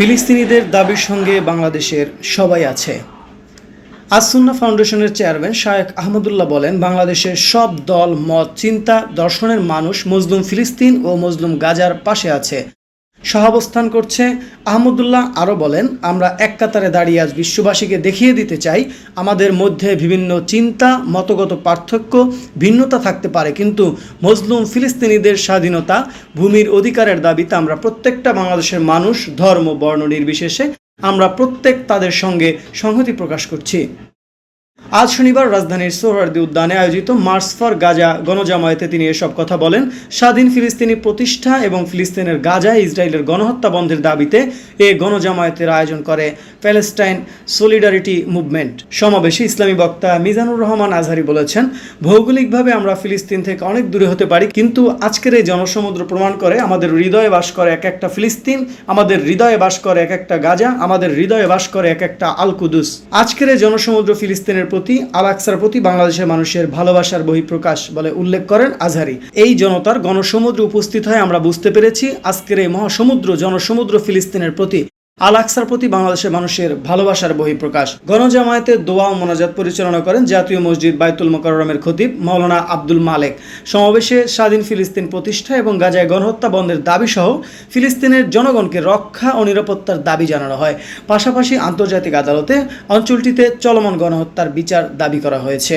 ফিলিস্তিনিদের দাবির সঙ্গে বাংলাদেশের সবাই আছে। আসুন্না ফাউন্ডেশনের চেয়ারম্যান শায়েক আহমদুল্লাহ বলেন, বাংলাদেশের সব দল, মত, চিন্তা, দর্শনের মানুষ মজলুম ফিলিস্তিন ও মজলুম গাজার পাশে আছে। সহাবস্থান করছে। আহমদুল্লাহ আরও বলেন, আমরা এক কাতারে দাঁড়িয়ে আজ বিশ্ববাসীকে দেখিয়ে দিতে চাই, আমাদের মধ্যে বিভিন্ন চিন্তা, মতগত পার্থক্য, ভিন্নতা থাকতে পারে। কিন্তু মজলুম ফিলিস্তিনিদের স্বাধীনতা ভূমির অধিকারের দাবিতে আমরা প্রত্যেকটা বাংলাদেশের মানুষ, ধর্ম, বর্ণ নির্বিশেষে আমরা প্রত্যেক তাদের সঙ্গে সংহতি প্রকাশ করছি। আজ শনিবার রাজধানীর সোহরার্দি উদ্যানে আয়োজিত মার্চ ফর গাজা গণজামায়াতে তিনি এসব কথা বলেন। স্বাধীন ফিলিস্তিনি প্রতিষ্ঠা এবং ফিলিস্তিনের গাজায় ইসরায়েলের গণহত্যা বন্ধের দাবিতে এ গণজামায়াতের আয়োজন করে প্যালেস্টাইন সলিডারিটি মুভমেন্ট। সমাবেশে ইসলামী বক্তা মিজানুর রহমান আজহারি বলেছেন, ভৌগোলিকভাবে আমরা ফিলিস্তিন থেকে অনেক দূরে হতে পারি, কিন্তু আজকের এই জনসমুদ্র প্রমাণ করে আমাদের হৃদয়ে বাস করে এক একটা ফিলিস্তিন, আমাদের হৃদয়ে বাস করে এক একটা গাজা, আমাদের হৃদয়ে বাস করে এক একটা আলকুদুস। আজকের এই জনসমুদ্র ফিলিস্তিনের প্রতি আল আকসার প্রতি বাংলাদেশের মানুষের ভালোবাসার বহিঃপ্রকাশ বলে উল্লেখ করেন আজহারি। এই জনতার গণসমুদ্রে উপস্থিত হয় আমরা বুঝতে পেরেছি আজকের এই মহাসমুদ্র জনসমুদ্র ফিলিস্তিনের প্রতি আল আকসার প্রতি বাংলাদেশের মানুষের ভালোবাসার বহিঃপ্রকাশ। গণজামায়াতে দোয়া ও মোনাজাত পরিচালনা করেন জাতীয় মসজিদ বাইতুল মোকাররমের খতিব মাওলানা আব্দুল মালেক। সমাবেশে স্বাধীন ফিলিস্তিন প্রতিষ্ঠা এবং গাজায় গণহত্যা বন্ধের দাবি সহ ফিলিস্তিনের জনগণকে রক্ষা ও নিরাপত্তার দাবি জানানো হয়। পাশাপাশি আন্তর্জাতিক আদালতে অঞ্চলটিতে চলমান গণহত্যার বিচার দাবি করা হয়েছে।